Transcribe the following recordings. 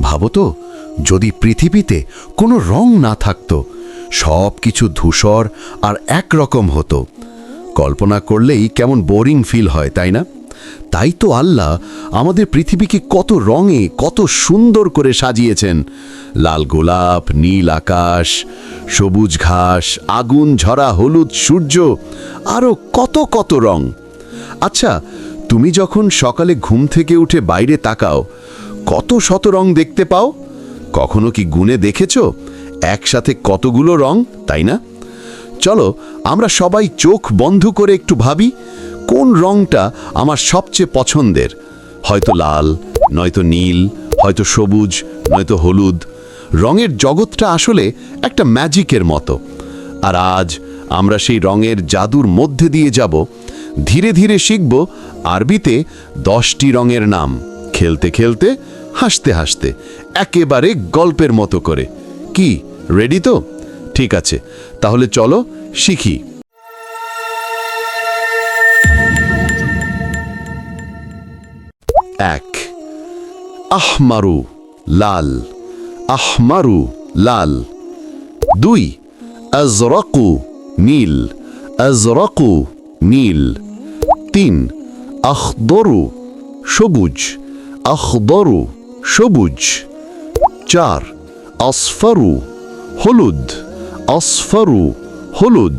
ভাবো তো, যদি পৃথিবীতে কোনো রং না থাকত সব কিছু ধূসর আর একরকম হতো। কল্পনা করলেই কেমন বোরিং ফিল হয়, তাই না? তাই তো আল্লাহ আমাদের পৃথিবীকে কত রঙে, কত সুন্দর করে সাজিয়েছেন। লাল গোলাপ, নীল আকাশ, সবুজ ঘাস, আগুন, ঝরা, হলুদ, সূর্য আরও কত কত রং। আচ্ছা তুমি যখন সকালে ঘুম থেকে উঠে বাইরে তাকাও কত শত রং দেখতে পাও? কখনো কি গুণে দেখেছ? একসাথে কতগুলো রং, তাই না? চলো, আমরা সবাই চোখ বন্ধ করে একটু ভাবি, কোন রংটা আমার সবচেয়ে পছন্দের? হয়তো লাল, নয়তো নীল, হয়তো সবুজ, নয়তো হলুদ। রঙের জগৎটা আসলে একটা ম্যাজিকের মতো। আর আজ আমরা সেই রঙের জাদুর মধ্যে দিয়ে যাব। ধীরে ধীরে শিখব আরবিতে দশটি রঙের নাম। খেলতে খেলতে, হাসতে হাসতে, একেবারে গল্পের মতো করে। কি রেডি তো? ঠিক আছে, তাহলে চলো শিখি। এক, আহমারু লাল আহমারু লাল। দুই, আজরকু নীল আজরকু নীল। তিন, আখদরু সবুজ। আখদরু, সবুজ। চার, আসফারু, হলুদ। আসফারু, হলুদ।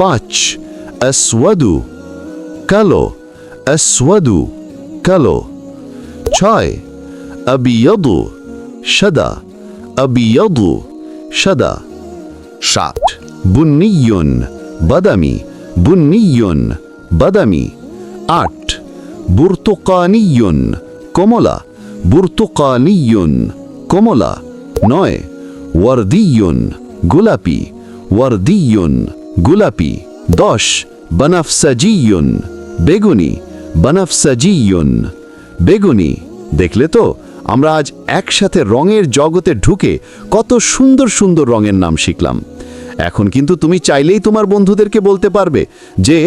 পাঁচ, আসওয়াদু, কালো। আসওয়াদু, কালো। ছয়, আবিয়াদু, সাদা। আবিয়াদু, সাদা। সাত বুন্নিয়ন বাদামি। বুন্নিয়ন বাদামি। আট বুর্তুকানিয়ন কমলা বুর্তুকানিয়ন কমলা, নয় ওয়ার্দিয়ন গোলাপি ওয়ার্দিয়ন গোলাপি, দশ বানাফসাজিয়ন বেগুনি বানাফসাজিয়ন বেগুনি, দেখলে তো, আমরা আজ একসাথে রঙের জগতে ঢুকে কত সুন্দর সুন্দর রঙের নাম শিখলাম। এখন কিন্তু তুমি চাইলেই তোমার বন্ধুদেরকে বলতে পারবে যে,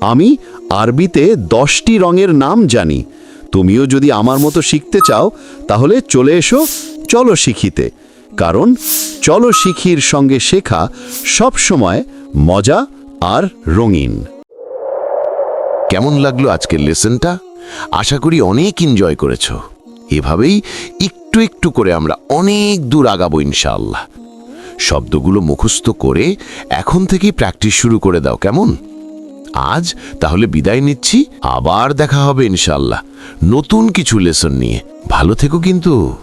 আমি আরবিতে দশটি রঙের নাম জানি তুমিও যদি আমার মতো শিখতে চাও, তাহলে চলে এসো চলো শিখিতে কারণ চলো শিখির সঙ্গে শেখা সব সময় মজা আর রঙিন। কেমন লাগল আজকের লেসনটা? আশা করি অনেক এনজয় করেছ। এভাবেই একটু একটু করে আমরা অনেক দূর আগাবো ইনশাআল্লাহ। শব্দগুলো মুখস্থ করে এখন থেকেই প্র্যাকটিস শুরু করে দাও, কেমন? আজ তাহলে বিদায় নিচ্ছি, আবার দেখা হবে ইনশাল্লাহ নতুন কিছু লেসন নিয়ে। ভালো থেকো কিন্তু।